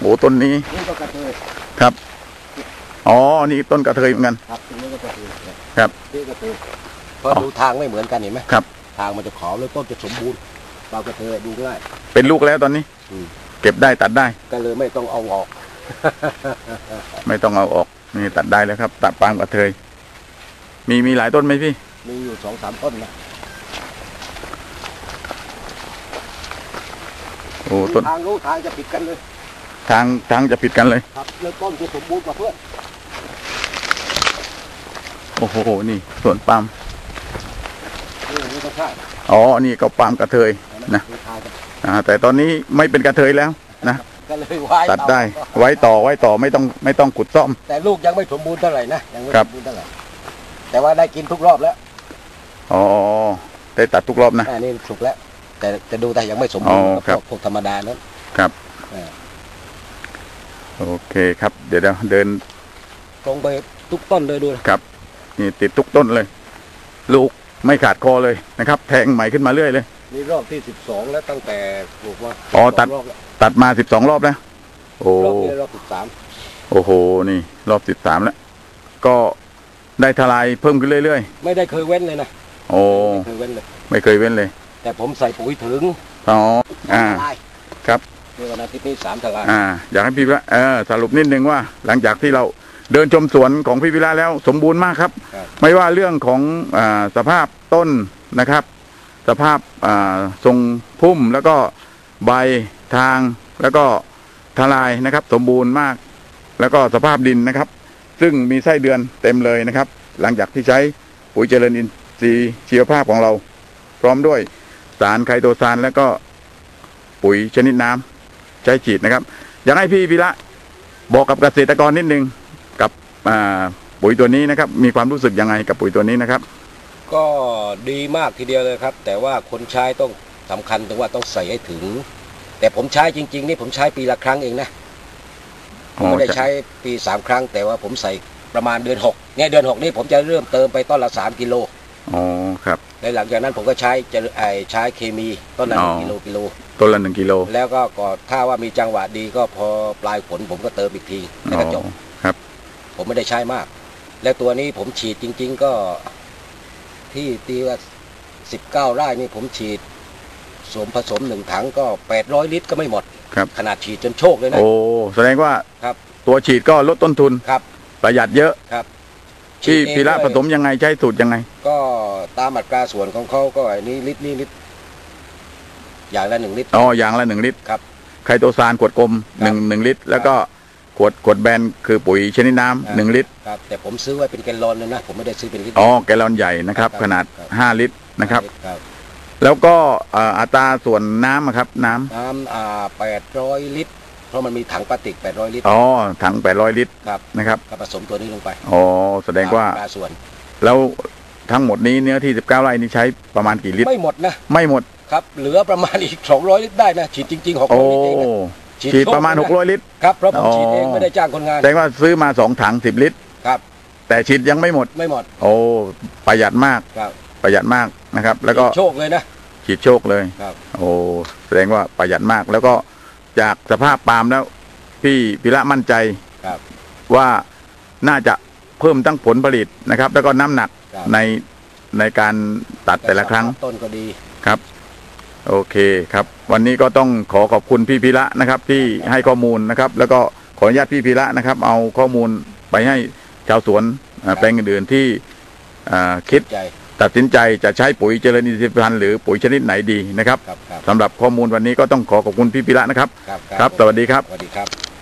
โอ้ต้นนี้นี่ก็กระเทยครับ อ๋อ นี่ต้นกระเทยเหมือนกัน ครับตรงนี้ก็กระเทยครับนี่กระเทยเพราะดูทางไม่เหมือนกันเห็นไหมครับ ทางมันจะขาวแล้วต้นจะสมบูรณ์เรากระเทยดูง่าย เป็นลูกแล้วตอนนี้อืมเก็บได้ตัดได้ ก็เลยไม่ต้องเอาออก ไม่ต้องเอาออกนี่ตัดได้แล้วครับ ตัดปาล์มกระเทย มีมีหลายต้นไหมพี่ มีอยู่สองสามต้นนะโอ้ต้นทางรู้ทางจะผิดกันเลย ทางทางจะผิดกันเลย ครับแล้วต้นจะสมบูรณ์กว่าเพื่อนโอ้โห นี่สวนปาล์มนี่นี่ก็ใช่อ๋อ นี่ก็ปาล์มกระเทยนะดูทางกันอ่าแต่ตอนนี้ไม่เป็นกระเทยแล้วนะก็เลยไว้ตัดได้ ไว้ต่อไว้ต่อไม่ต้องไม่ต้องขุดซ่อม แต่ลูกยังไม่สมบูรณ์เท่าไหร่นะยังไม่ครัสบมบูรณ์เท่าไหร่แต่ว่าได้กินทุกรอบแล้วอ๋อได้ตัดทุกรอบนะอันนี้สุกแล้ว แต่จะดูแต่ยังไม่สมบูรณ์อ๋อครับพวกพวกธรรมดานั้น โอเคครับเดี๋ยวเดี๋ยวเดินตรงไปทุกต้นเลยดูนะนี่ติดทุกต้นเลย ลูกไม่ขาดคอเลยนะครับ แทงใหม่ขึ้นมาเรื่อยเลยนี่รอบที่สิบสองแล้วตั้งแต่ปลูกมาอ๋อตัดรอบแล้วตัดมาสิบสองรอบแล้วโอ้รอบนี้รอบสิบสามโอ้โหนี่ รอบสิบสามแล้วก็ได้ทลายเพิ่มขึ้นเรื่อยไม่ได้เคยเว้นเลยนะๆ โอ้ไม่เคยเว้นเลย ไม่เคยเว้นเลยแต่ผมใส่ปุ๋ยถึงอ๋ออ่า ทลายครับ นี่วันอาทิตย์นี้สามทลายอ่าอยากให้พี่วิระเออสรุปนิดนึงว่า หลังจากที่เราเดินชมสวนของพี่วิระแล้วสมบูรณ์มากครับ ครับไม่ว่าเรื่องของอาสภาพต้นนะครับ สภาพอ่าทรงพุ่มแล้วก็ใบทางแล้วก็ทลายนะครับ สมบูรณ์มาก แล้วก็สภาพดินนะครับ ซึ่งมีไส้เดือนเต็มเลยนะครับ หลังจากที่ใช้ปุ๋ยเจริญอินทรีย์ชีวภาพของเรา พร้อมด้วยสารไคโตซานแล้วก็ปุ๋ยชนิดน้ำ ใช้ฉีดนะครับ อยากให้พี่พิระบอกกับเกษตรกรนิดนึงกับอ่าปุ๋ยตัวนี้นะครับ มีความรู้สึกยังไงกับปุ๋ยตัวนี้นะครับ ก็ดีมากทีเดียวเลยครับ แต่ว่าคนใช้ต้องสำคัญตรงว่าต้องใส่ให้ถึง แต่ผมใช้จริง ๆ นี่ผมใช้ปีละครั้งเองนะผมไม่ได้ใช้ปีสามครั้ง แต่ว่าผมใส่ประมาณเดือนหกเนี่ยเดือนหกนี่ผมจะเริ่มเติมไปต้นละสามกิโลอ๋อครับ แล้วหลังจากนั้นผมก็ใช้จะไอใช้เคมีต้นละหนึ่งอ๋อกิโลกิโล ต้นละหนึ่งกิโล แล้วก็ก่อนถ้าว่ามีจังหวะดีก็พอปลายฝนผมก็เติมอีกทีแล้วก็จบอ๋อครับ ผมไม่ได้ใช้มาก และตัวนี้ผมฉีดจริง ๆ ก็ที่ตีว่าสิบเก้าไร่นี่ผมฉีดสวมผสมหนึ่งถังก็แปดร้อยลิตรก็ไม่หมดครับขนาดฉีดจนโชคเลยนะโอ้แสดงว่าครับ ตัวฉีดก็ลดต้นทุนครับ ประหยัดเยอะครับ ที่ฉีดเองพิระด้วยผสมยังไงใช้สูตรยังไง ก็ตามอัตราส่วนของเขาก็ไอ้นี้ลิตรนี่ลิตรอย่างละหนึ่งลิตรอ๋ออย่างละหนึ่งลิตรครับไคโตซานขวดกลมครับหนึ่งหนึ่งลิตร แล้วก็ขวดขวดแบนคือปุ๋ยชนิดน้ำหนึ่งลิตรครับแต่ผมซื้อไว้เป็นแกลลอนเลยนะผมไม่ได้ซื้อเป็นลิตรอ๋อแกลลอนใหญ่นะครับครับขนาดครับห้าลิตรนะครับครับแล้วก็เอ่ออัตราส่วนน้ำอะครับ น้ำน้ำอ่าแปดร้อยลิตรเพ ราะมันมีถังพลาสติกแปดร้อยลิตรอ๋อถังแปดร้อยลิตรครับนะครับก็ผสมตัวนี้ลงไปอ๋อแสดงว่าตมอัตราส่วน แล้วทั้งหมดนี้เนื้อที่ 19 ไร่นี้ใช้ประมาณกี่ลิตร ไม่หมดนะ ไม่หมดครับเหลือประมาณอีก 200 ลิตรได้นะฉีดจริงๆ600โอ้ลิตรเองนะฉีดประมาณโชคเลยน600 ลิตรครับเพราะผมอ๋อฉีดเองไม่ได้จ้างคนงานแสดงว่าซื้อมา2ถัง 10 ลิตรครับ แต่ฉีดยังไม่หมดไม่หมด โอ้ประหยัดมากครับประหยัดมากนะครับ แล้วก็โชคเลยนะฉีดโชคเลยครับโอ้ แสดงว่าประหยัดมาก แล้วก็ จากสภาพปาล์มแล้ว พี่พิระมั่นใจครับ ว่าน่าจะเพิ่มทั้งผลผลิตนะครับ แล้วก็น้ำหนักครับ ในในการตัดแต่ละครั้ง ต้นก็ดีครับ โอเคครับ วันนี้ก็ต้องขอขอบคุณพี่พีระนะครับ ที่ให้ข้อมูลนะครับ แล้วก็ขออนุญาตพี่พีระนะครับ เอาข้อมูลไปให้ชาวสวนอ่าแปลงอื่นๆที่อ่าคิดใจ ตัดสินใจจะใช้ปุ๋ยเจริญอินทรีย์พันธุ์หรือปุ๋ยชนิดไหนดีนะครับครับครับ สำหรับข้อมูลวันนี้ก็ต้องขอขอบคุณพี่พีระนะครับครับ ครับสวัสดีครับ สวัสดีครับ